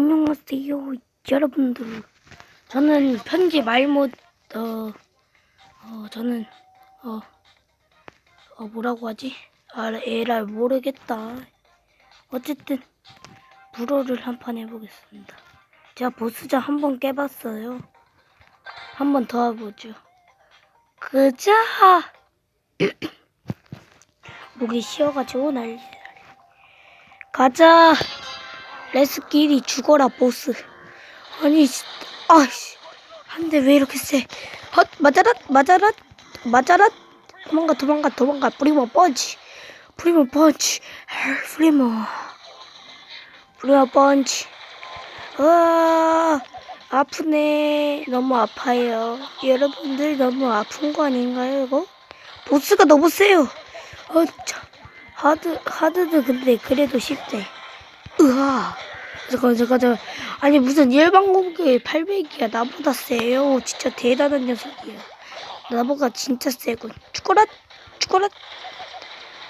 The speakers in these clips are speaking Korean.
안녕하세요, 여러분들. 저는 편지 말못, 어, 어, 저는, 어, 어, 뭐라고 하지? 아, 에라, 모르겠다. 어쨌든, 불어를 한 판 해보겠습니다. 제가 보스전 한 번 깨봤어요. 한 번 더 해보죠. 그자! 목이 쉬어가지고 난리. 가자! 레스끼리 죽어라 보스. 아니 씨, 아씨. 한대 왜 이렇게 세? 헛 맞아라 맞아라 맞아라. 도망가 도망가 도망가. 프리모 펀치. 프리모 펀치. 프리모. 프리모 펀치. 아 아프네. 너무 아파요. 여러분들 너무 아픈 거 아닌가요 이거? 보스가 너무 세요. 어참. 하드 하드도 근데 그래도 쉽대. 으아. 잠깐, 잠깐, 잠깐. 아니, 무슨 일반 공격이 800이야. 나보다 세요. 진짜 대단한 녀석이야. 나보다 진짜 세군. 죽어라! 죽어라!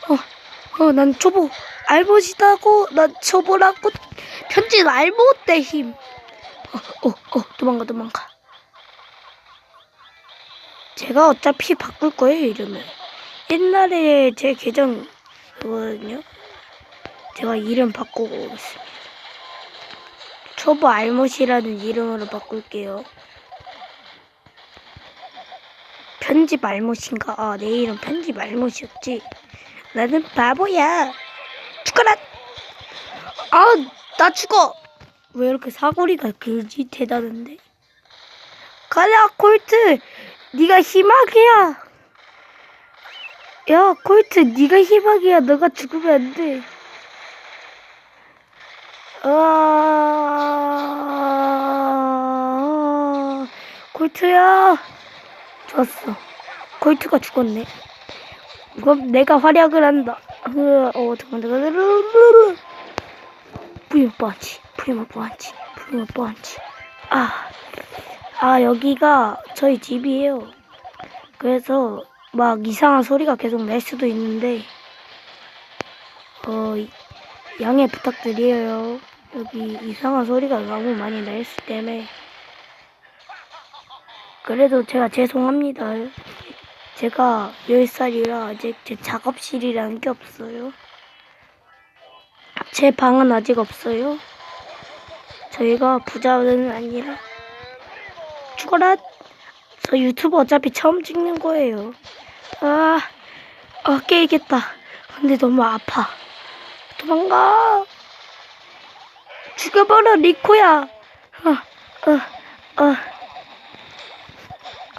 어, 어, 난 초보. 알못이다고. 난 초보라고. 편지는 알못 대 힘. 어, 어, 어, 도망가, 도망가. 제가 어차피 바꿀 거예요, 이름을. 옛날에 제 계정, 그거거든요. 제가 이름 바꾸고 오겠습니다. 초보 알못이라는 이름으로 바꿀게요. 편집 알못인가? 아, 내 이름 편집 알못이었지. 나는 바보야. 죽어라! 아, 나 죽어! 왜 이렇게 사거리가 그지 대단한데? 가라, 콜트! 네가 희망이야! 야, 콜트, 네가 희망이야. 너가 죽으면 안 돼. 아, 콜트야. 좋았어. 콜트가 죽었네. 그럼 내가 활약을 한다. 으, 어, 잠깐, 잠깐. 프리모 펀치, 프리모 펀치, 프리모 펀치. 아, 아, 여기가 저희 집이에요. 그래서 막 이상한 소리가 계속 날 수도 있는데, 어, 양해 부탁드려요. 여기 이상한 소리가 너무 많이 날 수 때문에. 그래도 제가 죄송합니다. 제가 10살이라 아직 제 작업실이라는 게 없어요. 제 방은 아직 없어요. 저희가 부자는 아니라. 죽어라! 저 유튜브 어차피 처음 찍는 거예요. 아, 아, 깨야겠다. 근데 너무 아파. 도망가. 죽여버려, 리코야. 어, 어, 어.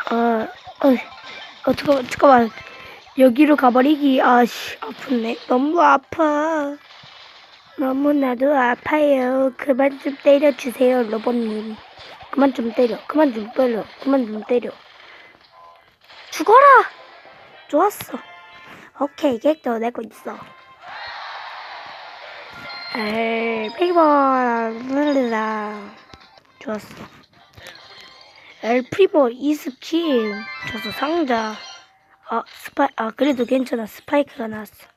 어, 어, 어, 잠깐만, 잠깐만. 여기로 가버리기. 아씨, 아프네. 너무 아파. 너무나도 아파요. 그만 좀 때려주세요, 로봇님. 그만 좀 때려. 그만 좀 때려. 그만 좀 때려. 죽어라! 좋았어. 오케이, 객도 내고 있어. 에이, 피버, 블르다. 좋았어. 엘 프리모 이스킬. 좋았어, 상자. 아, 스파이, 아, 그래도 괜찮아. 스파이크가 나왔어.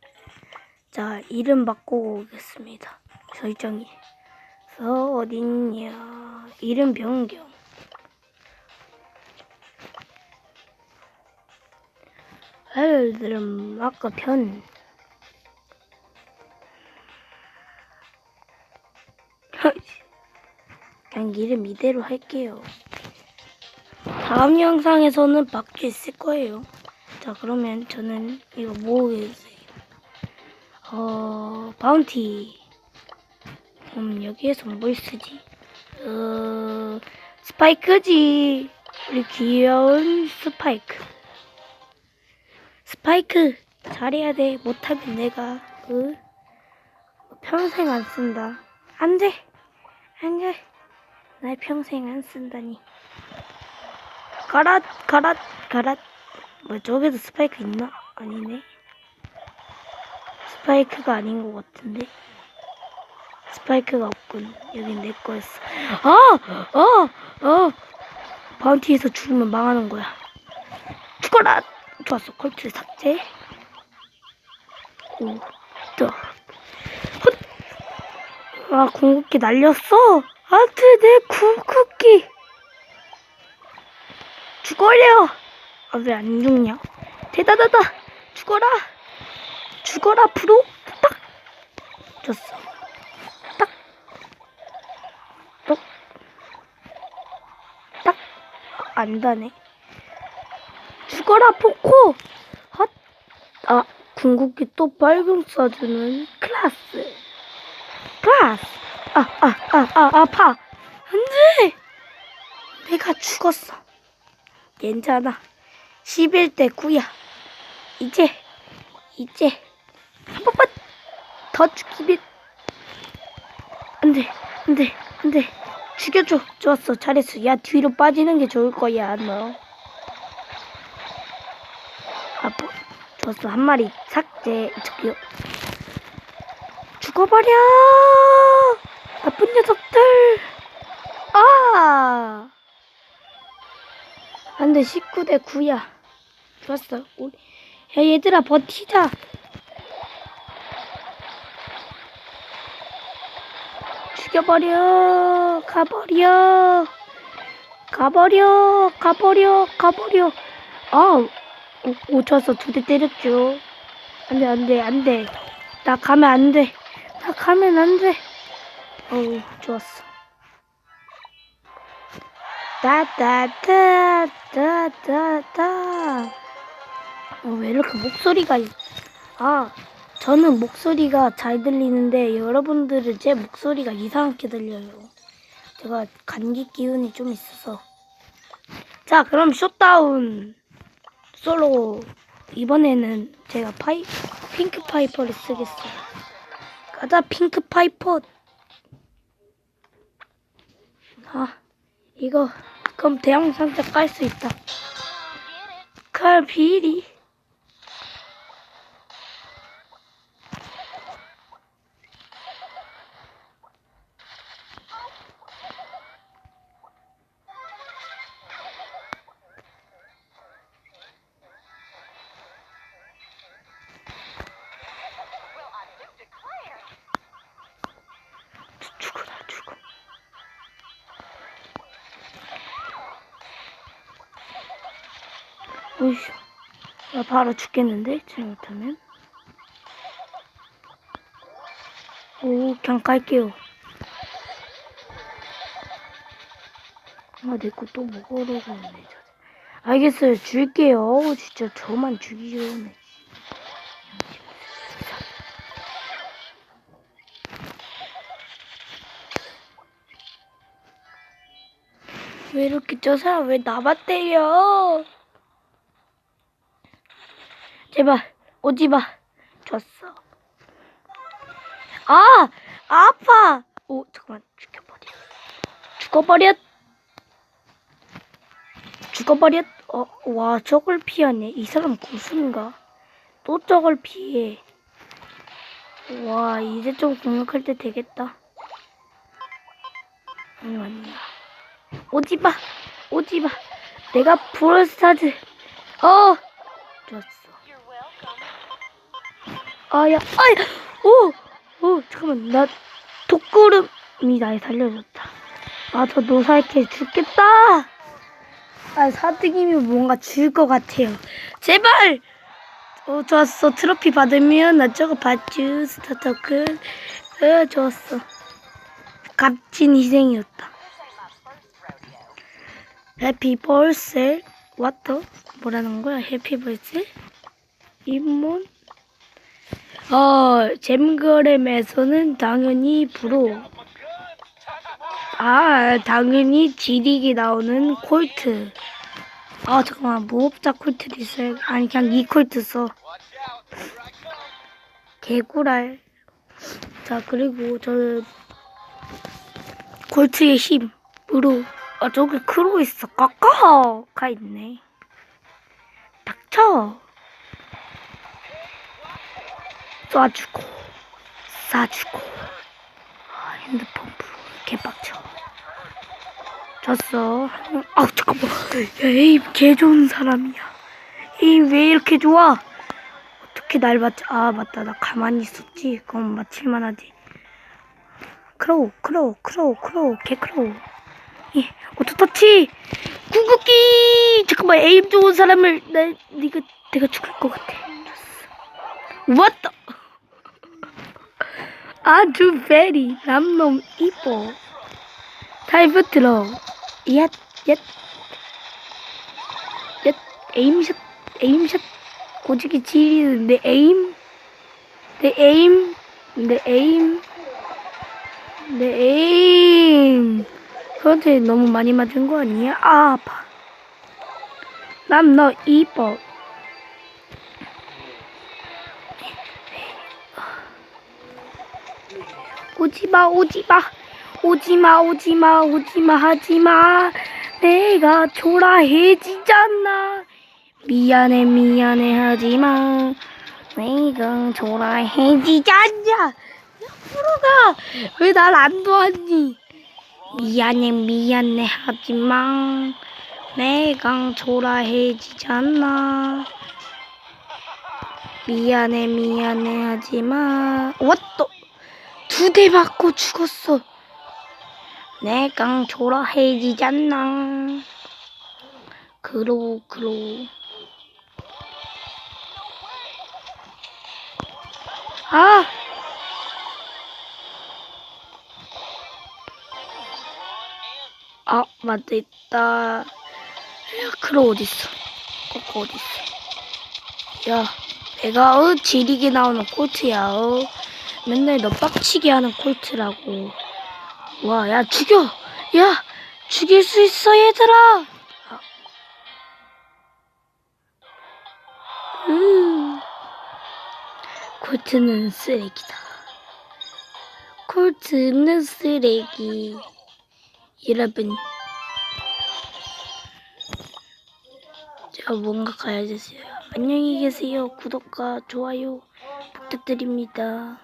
자, 이름 바꾸고 오겠습니다. 설정이. 서, 어딨냐. 이름 변경. 애들은 아까 편. 그냥 이름 이대로 할게요. 다음 영상에서는 바뀌어 있을 거예요. 자, 그러면 저는 이거 모으겠어요. 어, 바운티. 그럼 여기에서 뭘 쓰지? 어, 스파이크지. 우리 귀여운 스파이크. 스파이크. 잘해야 돼. 못하면 내가, 그, 평생 안 쓴다. 안 돼. 안 돼. 날 평생 안 쓴다니. 가라, 가라, 가라. 뭐, 저기도 스파이크 있나? 아니네. 스파이크가 아닌 것 같은데. 스파이크가 없군. 여긴 내 거였어. 아! 아! 아! 바운티에서 죽으면 망하는 거야. 죽어라! 좋았어. 컬트 삭제. 오, 또. 헛! 아, 궁극기 날렸어? 안돼 내 궁극기 죽어려 아 왜 안 죽냐? 대단하다 죽어라. 죽어라 프로. 딱. 졌어. 딱딱안 다네. 죽어라 포코. 헛. 아 궁극기 또 빨금 쏴주는 클라스. 클라스. 아 아 아 아 아파. 안 돼. 내가 죽었어 괜찮아. 11대 9야. 이제 이제 한 번만 더 죽이면 안 돼 안 돼 안 돼. 죽여줘. 좋았어. 잘했어. 야 뒤로 빠지는 게 좋을 거야 너. 아빠 좋았어. 한 마리 삭제 저기요. 죽어버려! 나쁜 녀석들 안돼 19대 9야. 좋았어. 우리 야 얘들아 버티자. 죽여버려. 가버려. 가버려. 가버려. 가버려. 아 오, 오 좋았어. 두대 때렸죠. 안돼 안돼 안돼. 나 가면 안돼. 나 가면 안돼. 어우 좋았어. 따따따 따따따 어, 왜 이렇게 목소리가 있- 아 저는 목소리가 잘 들리는데 여러분들은 제 목소리가 이상하게 들려요. 제가 감기 기운이 좀 있어서. 자 그럼 쇼다운 솔로. 이번에는 제가 파이 핑크 파이퍼를 쓰겠어요 가자 핑크 파이퍼. 아 이거 그럼 대형 상자 깔수 있다. 칼 비리 오이씨. 나 바로 죽겠는데? 잘못하면? 오 그냥 갈게요. 아 내 거 또 먹으려고 하네 저. 알겠어요. 줄게요. 진짜 저만 죽이려네. 왜 이렇게 저 사람 왜 나만 때려? 제발 오지 마. 줬어. 아 아파. 오 잠깐만 죽여버려. 죽어버렸. 죽어버렸. 어 와 저걸 피하네. 이 사람 고수인가? 또 저걸 피해. 와 이제 좀 공격할 때 되겠다. 아니 아니야. 오지 마, 오지 마. 내가 브롤스타즈. 어, 좋았어. 아야, 아야, 오, 오, 잠깐만, 나 독구름이 날 살려줬다. 아, 저 노사이케 죽겠다. 아, 사등이면 뭔가 줄것 같아요. 제발. 어, 좋았어. 트로피 받으면 나 저거 받쥬. 스타터클. 어, 좋았어. 값진 희생이었다. 해피 벌셀 왓더 뭐라는 거야 해피 벌셀 입문 어 잼거렘에서는 당연히 브로 아 당연히 지릭이 나오는 콜트. 아 잠깐만 무법자 콜트도 있어요? 아니 그냥 이 콜트 써. 개구랄 자 그리고 저 콜트의 힘으로 아 저기 크로 있어 까까가 있네. 닥쳐 쏴주고 쏴주고. 아 핸드폰 프로 개빡쳐. 졌어. 아 잠깐만. 야 에임 개 좋은 사람이야. 에임 왜 이렇게 좋아? 어떻게 날 맞지? 아 맞다. 나 가만히 있었지? 그럼 맞힐만 하지. 크로우 크로우 크로우 크로우 개 크로우. 예 오토터치! 궁극기! 잠깐만 에임 좋은 사람을 나 네가 내가 죽일 것 같아. 왔다 아주 베리 남놈 이뻐 타이브 들어 얏얏 얏 에임샷 에임샷 고지기 지리는 내 에임 내 에임 내 에임 내 에임 그한테 너무 많이 맞은 거 아니야? 아 아파. 난 너 이뻐 오지마 오지마. 오지마 오지마 오지마 하지마. 내가 초라해지잖아. 미안해 미안해 하지마. 내가 초라해지잖아. 프로가 왜 날 안 도왔니? 미안해 미안해 하지마. 내가 초라해지잖아. 미안해 미안해 하지마. 왔또 두 대 맞고 죽었어. 내가 초라해지잖아. 그로 그로. 아. 아 맞다 있다. 야 크로 어딨어? 코코 어딨어? 야 내가 어 지리게 나오는 콜트야 어. 맨날 너 빡치게 하는 콜트라고. 와, 야, 죽여! 야! 죽일 수 있어, 얘들아! 아. 음. 콜트는 쓰레기다. 콜트는 쓰레기. 여러분. 제가 뭔가 가야 되세요. 안녕히 계세요. 구독과 좋아요 부탁드립니다.